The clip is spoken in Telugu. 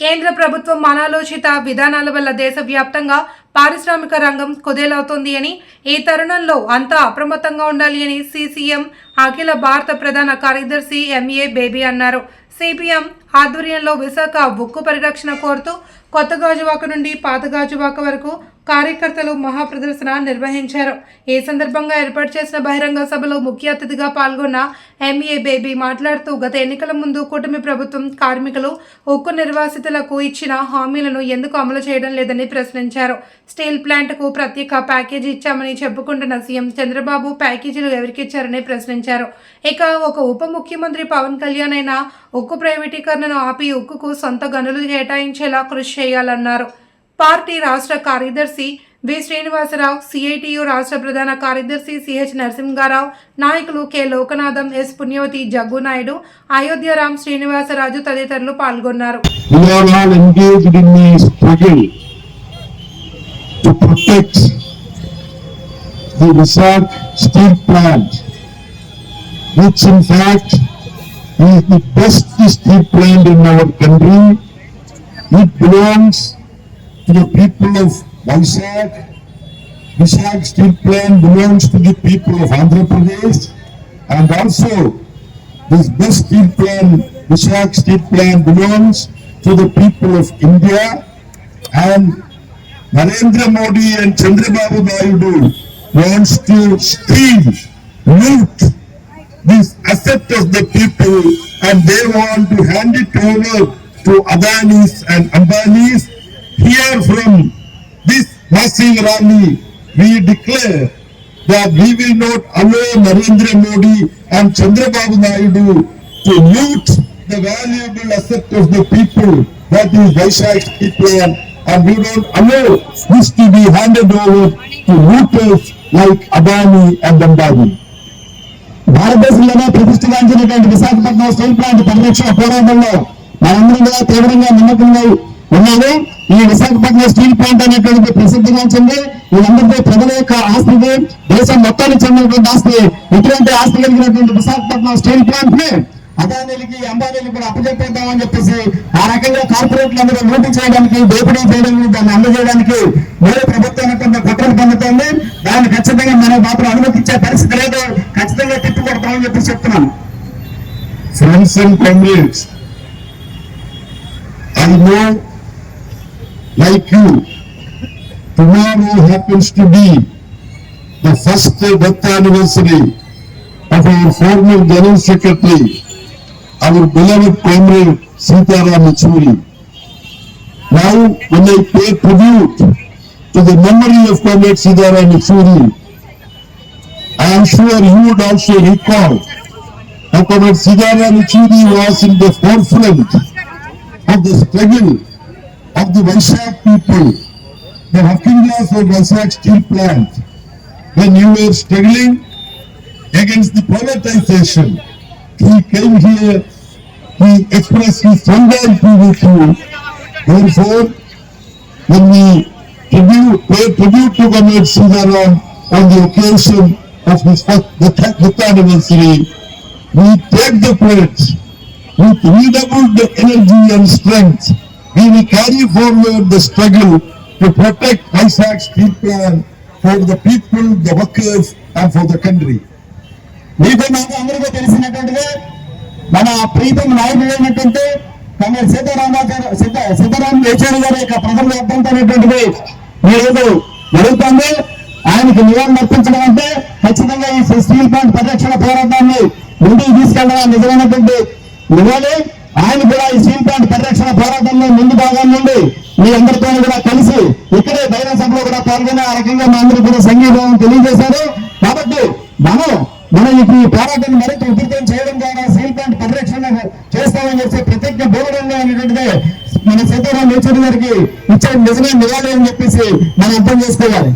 కేంద్ర ప్రభుత్వం అనాలోచిత విధానాల వల్ల దేశవ్యాప్తంగా పారిశ్రామిక రంగం కుదేలవుతోంది అని ఈ తరుణంలో అంతా అప్రమత్తంగా ఉండాలి అని సిసిఎం అఖిల భారత ప్రధాన కార్యదర్శి ఎంఏ బేబీ అన్నారు. సిపిఎం ఆధ్వర్యంలో విశాఖ ఉక్కు పరిరక్షణ కోరుతూ కొత్త గాజువాక నుండి పాత గాజువాక వరకు కార్యకర్తలు మహాప్రదర్శన నిర్వహించారు. ఈ సందర్భంగా ఏర్పాటు చేసిన బహిరంగ సభలో ముఖ్య అతిథిగా పాల్గొన్న ఎంఏ బేబీ మాట్లాడుతూ గత ఎన్నికల ముందు కూటమి ప్రభుత్వం కార్మికులు ఉక్కు నిర్వాసితులకు ఇచ్చిన హామీలను ఎందుకు అమలు చేయడం లేదని ప్రశ్నించారు. స్టీల్ ప్లాంట్కు ప్రత్యేక ప్యాకేజీ ఇచ్చామని చెప్పుకుంటున్న సీఎం చంద్రబాబు ప్యాకేజీలు ఎవరికిచ్చారని ప్రశ్నించారు. ఇక ఒక ఉప ముఖ్యమంత్రి పవన్ కళ్యాణ్ అయినా ఉక్కు ప్రైవేటీకరణను ఆపి ఉక్కుకు సొంత గనులు కేటాయించేలా కృషి చేయాలన్నారు. పార్టీ రాష్ట్ర కార్యదర్శి వి. శ్రీనివాసరావు సిఐటియు రాష్ట్ర ప్రధాన కార్యదర్శి సిహెచ్ నరసింహారావు నాయకులు కె. లోకనాథం ఎస్. పుణ్యవతి జగ్గు నాయుడు అయోధ్యరామ్ శ్రీనివాసరాజు తదితరులు పాల్గొన్నారు. To protect the Visakh steel plant, which in fact is the best steel plant in our country. It belongs to the people of Vizag. Visakh steel plant belongs to the people of Andhra Pradesh and also this best steel plant, Visakh steel plant belongs to the people of India and Narendra Modi and Chandrababu Naidu wants to steal, loot this asset of the people and they want to hand it over to Adanis and Ambanis. Here from this massive rally, we declare that we will not allow Narendra Modi and Chandrababu Naidu to loot the valuable asset of the people, that is Vaishak people, and we don't allow this to be handed over to looters like Adani and Ambani. భారతదేశంలోనే ప్రతిష్టగాంచినటువంటి విశాఖపట్నం స్టీల్ ప్లాంట్ పరిరక్షణ పోరాటంలో మనందరం కూడా తీవ్రంగా నమ్మకంగా ఉన్నాము ఈ విశాఖపట్నం స్టీల్ ప్లాంట్ అనేటువంటిది ప్రసిద్ధిగాంచింది వీళ్ళందరికీ ప్రజల యొక్క ఆస్తికి దేశం మొత్తానికి చెందినటువంటి ఆస్తి ఇటువంటి ఆస్తి కలిగినటువంటి విశాఖపట్నం స్టీల్ ప్లాంట్ని అదానీలకి అంబానీలకి కూడా అప్పచెప్పేద్దామని చెప్పేసి ఆ రకంగా కార్పొరేట్లు అందరూ లూటి చేయడానికి దోపిడీ చేయడానికి దాన్ని అందజేయడానికి మూడు ప్రభుత్వం అనేటువంటి కుట్రలు పొందుతోంది. దాన్ని ఖచ్చితంగా మనం మాత్రం అనుమతించే పరిస్థితి లేదు. ఖచ్చితంగా తిప్పికొడతామని చెప్పి చెప్తున్నాను. Friends and comrades, I know like you tomorrow happens to be the first death anniversary of our former General Secretary, our beloved comrade Sitaram Yechuri. Now, when I pay tribute to the memory of comrade Sitaram Yechuri, I am sure you would also recall how Comrade Sigaram Yechuri was in the forefront of the struggle of the Vaishak people, the class of Vaishak steel plant. When you were struggling against the privatization, he came here, he expressed his solidarity with you. Therefore, when we tribute, pay tribute to Comrade Sigaram on the occasion of his first death death anniversary, we take the pledge with redoubled energy and strength. We will carry forward the struggle to protect steel plant for the people, the workers and for the country. మీకు నాకు అందరికీ తెలిసినటువంటిదే మన ప్రీతం నాయకుడు అయినటువంటి కమిటీ సీతారామాచార్య సీత సీతారాం యేచూరి గారి యొక్క ప్రథమ అర్థంతో అనేటువంటిది ఈరోజు జరుగుతోంది. ఆయనకి నివాళులు అర్పించడం అంటే ఖచ్చితంగా ఈ స్టీల్ ప్లాంట్ పరిరక్షణ పోరాటాన్ని ముందుకు తీసుకెళ్ళడం నిజమైనటువంటి నివాళి. ఆయన కూడా ఈ స్టీల్ ప్లాంట్ పరిరక్షణ పోరాటంలో ముందు భాగం నుండి మీ అందరితో కూడా కలిసి ఇక్కడే బహిరంగ సభలో కూడా పాల్గొని ఆ రకంగా మా అందరూ కూడా సంఘీభావం తెలియజేశారు. కాబట్టి మనం మనం ఇప్పుడు ఈ పోరాటాన్ని మరింత ఉధృతం చేయడం ద్వారా సీల్ ప్లాంట్ పరిరక్షణ చేస్తామని చెప్పి ప్రతిజ్ఞ బోధంగా అనేటువంటిది మన సీతారాం యేచూరి గారికి ఇచ్చే నిజమైన నివాళి అని చెప్పేసి మనం అర్థం చేసుకోవాలి.